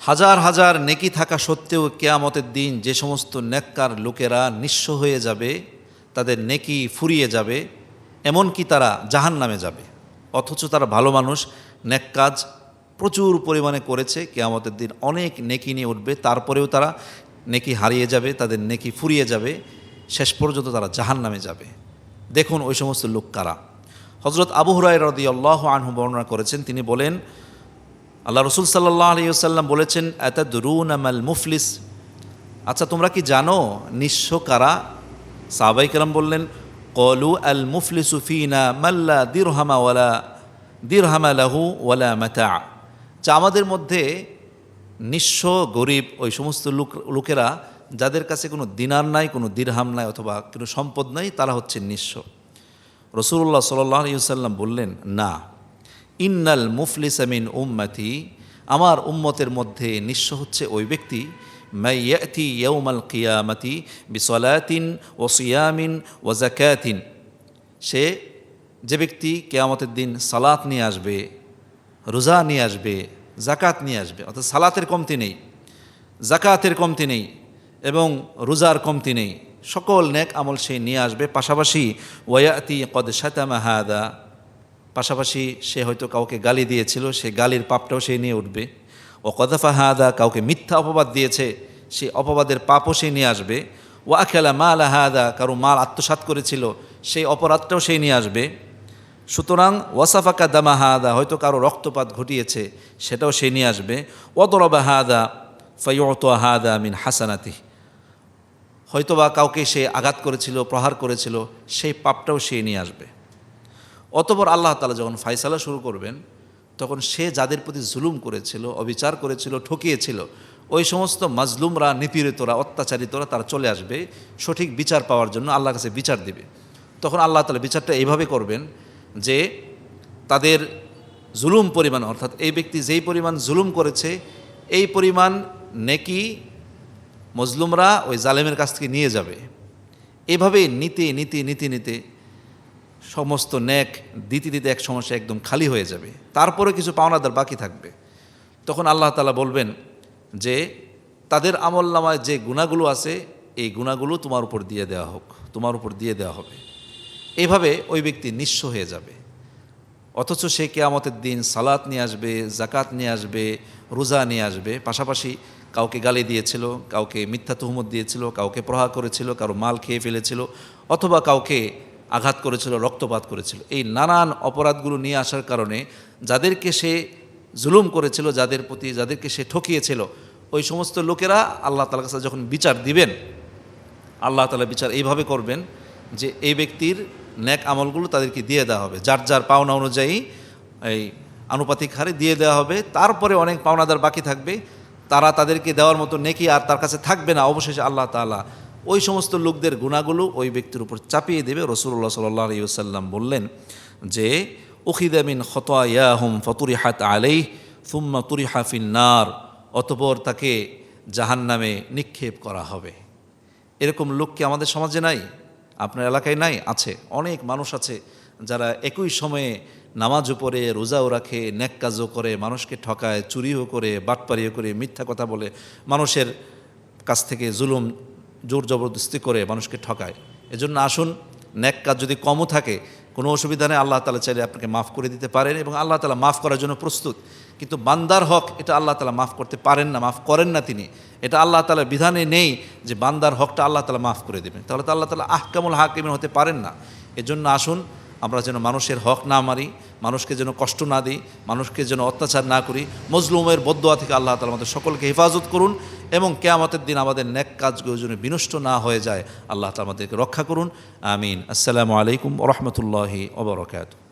হাজার হাজার নেকি থাকা সত্ত্বেও কেয়ামতের দিন যে সমস্ত নেককার লোকেরা নিঃস্ব হয়ে যাবে, তাদের নেকি ফুরিয়ে যাবে, এমনকি তারা জাহান নামে যাবে। অথচ তারা ভালো মানুষ, নেক কাজ প্রচুর পরিমাণে করেছে, কেয়ামতের দিন অনেক নেকি নিয়ে উঠবে, তারপরেও তারা নেকি হারিয়ে যাবে, তাদের নেকি ফুরিয়ে যাবে, শেষ পর্যন্ত তারা জাহান নামে যাবে। দেখুন ওই সমস্ত লোক কারা। হজরত আবু হুরাই রদি আল্লাহ আনহু বর্ণনা করেছেন, তিনি বলেন আল্লাহ রসুল সাল্লাহ আলিয়াল্লাম বলেছেন এতাদরুন আমাল মুফলিস? আচ্ছা তোমরা কি জানো নিঃস্ব কারা? সাহাবাই কালাম বললেন, কলু আল মুফলিসু ফিনা মাল্লা দিরহামা ওয়ালা দিরহামা লাহু ওয়ালা মাতা। যা আমাদের মধ্যে নিঃস্ব, গরিব, ওই সমস্ত লোক, লোকেরা, যাদের কাছে কোনো দিনার নাই, কোনো দিরহাম নাই অথবা কোনো সম্পদ নাই, তারা হচ্ছে নিঃস্ব। রসুল্লাহ সাল্লাহ আলিয়াল্লাম বললেন, না। ইন্নাল মুফলিস আমিন উম্মাতি, আমার উম্মতের মধ্যে নিঃস্ব হচ্ছে ওই ব্যক্তি মাইয়াতি ইয়ৌমাল কিয়ামাতি বিসলাতিন ও সিয়ামিন ও জাকাতিন সে, যে ব্যক্তি কেয়ামতের দিন সালাত নিয়ে আসবে, রোজা নিয়ে আসবে জাকাত নিয়ে আসবে, অর্থাৎ সালাতের কমতি নেই জাকাতের কমতি নেই এবং রোজার কমতি নেই, সকল নেক আমল সে নিয়ে আসবে। পাশাপাশি ওয়াতি কদ শাতামা হাদা পাশাপাশি সে হয়তো কাউকে গালি দিয়েছিল, সে গালির পাপটাও সে নিয়ে উঠবে। ও কদফা হাদা, কাউকে মিথ্যা অপবাদ দিয়েছে, সে অপবাদের পাপও সে নিয়ে আসবে। ও আখেলা মাল হাদা, কারও মাল আত্মসাত করেছিল, সেই অপরাধটাও সে নিয়ে আসবে। সুতরাং ওয়াসাফাকা দামা হাদা, হয়তো কারও রক্তপাত ঘটিয়েছে, সেটাও সে নিয়ে আসবে। ওদরবা হাদা, ফয়ত হাদা মিন হাসানাতি। হয়তোবা কাউকে সে আঘাত করেছিল, প্রহার করেছিল, সেই পাপটাও সে নিয়ে আসবে। অতপর আল্লাহ তালা যখন ফাইসালা শুরু করবেন, তখন সে যাদের প্রতি জুলুম করেছিল, অবিচার করেছিল, ঠকিয়েছিল, ওই সমস্ত মাজলুমরা, নিপীড়িতরা, অত্যাচারিতরা তারা চলে আসবে, সঠিক বিচার পাওয়ার জন্য আল্লাহর কাছে বিচার দিবে। তখন আল্লাহ তালা বিচারটা এইভাবে করবেন যে তাদের জুলুম পরিমাণ, অর্থাৎ এই ব্যক্তি যেই পরিমাণ জুলুম করেছে, এই পরিমাণ নেকি মজলুমরা ওই জালেমের কাছ থেকে নিয়ে যাবে। এভাবে নিতে নিতে নিতে নিতে সমস্ত ন্যাক, দিতে দিতে এক সমস্যা একদম খালি হয়ে যাবে। তারপরে কিছু পাওনাদার বাকি থাকবে। তখন আল্লাহ তালা বলবেন যে, তাদের আমল নামায় যে গুণাগুলো আছে, এই গুণাগুলো তোমার উপর দিয়ে দেওয়া হোক, তোমার উপর দিয়ে দেওয়া হবে। এইভাবে ওই ব্যক্তি নিঃস্ব হয়ে যাবে। অথচ সে কেয়ামতের দিন সালাত নিয়ে আসবে জাকাত নিয়ে আসবে, রোজা নিয়ে আসবে। পাশাপাশি কাউকে গালি দিয়েছিল, কাউকে মিথ্যা তহমত দিয়েছিল, কাউকে প্রহা করেছিল, কারও মাল খেয়ে ফেলেছিল, অথবা কাউকে আঘাত করেছিল, রক্তপাত করেছিল। এই নানান অপরাধগুলো নিয়ে আসার কারণে যাদেরকে সে জুলুম করেছিল, যাদের প্রতি, যাদেরকে সে ঠকিয়েছিল, ওই সমস্ত লোকেরা আল্লাহ তালার কাছে যখন বিচার দিবেন, আল্লাহ তালা বিচার এইভাবে করবেন যে এই ব্যক্তির ন্যাক আমলগুলো তাদেরকে দিয়ে দেওয়া হবে। যার যার পাওনা অনুযায়ী এই আনুপাতিক হারে দিয়ে দেওয়া হবে। তারপরে অনেক পাওনাদার বাকি থাকবে। তারা তাদেরকে দেওয়ার মতো নেকি আর তার কাছে থাকবে না। অবশেষে আল্লাহ তালা ওই সমস্ত লোকদের গুণাগুলো ওই ব্যক্তির উপর চাপিয়ে দেবে। রসুল্লাহ সাল্লাহ আলিয়াল্লাম বললেন যে উখিদামিন ফতুরি হাত আলেই ফুম্মা তুরি হাফিন নার অতপর তাকে জাহান নামে নিক্ষেপ করা হবে। এরকম লোক কি আমাদের সমাজে নাই? আপনার এলাকায় নাই? আছে। অনেক মানুষ আছে যারা একই সময়ে নামাজও পড়ে রোজাও রাখে নেক কাজও করে, মানুষকে ঠকায়, চুরিও করে, বাটপারিও করে, মিথ্যা কথা বলে। মানুষের কাছ থেকে জুলুম জোর জবরদস্তি করে মানুষকে ঠকায়। এজন্য আসুন, ন্যাক কাজ যদি কমও থাকে, কোনো অসুবিধা নেই, আল্লাহ তালা চাইলে আপনাকে মাফ করে দিতে পারেন এবং আল্লাহ তালা মাফ করার জন্য প্রস্তুত। কিন্তু বান্দার হক, এটা আল্লাহ তালা মাফ করতে পারেন না, মাফ করেন না তিনি। এটা আল্লাহ তালার বিধানে নেই যে বান্দার হকটা আল্লাহ তালা মাফ করে দেবেন। তাহলে তো আল্লাহ তালা আহকামুল হাকিমের হতে পারেন না। এজন্য আসুন, আমরা যেন মানুষের হক না মারি মানুষকে যেন কষ্ট না দিই, মানুষকে যেন অত্যাচার না করি, মজলুমের বদোয়া থেকে আল্লাহ তালা আমাদের সকলকে হেফাজত করুন। এবং কেয়ামতের দিন আমাদের ন্যাক কাজগুলো যেন বিনষ্ট না হয়ে যায়, আল্লাহ তালা আমাদেরকে রক্ষা করুন। আমিন। আসসালামু আলাইকুম রহমতুল্লাহি ওবরকাত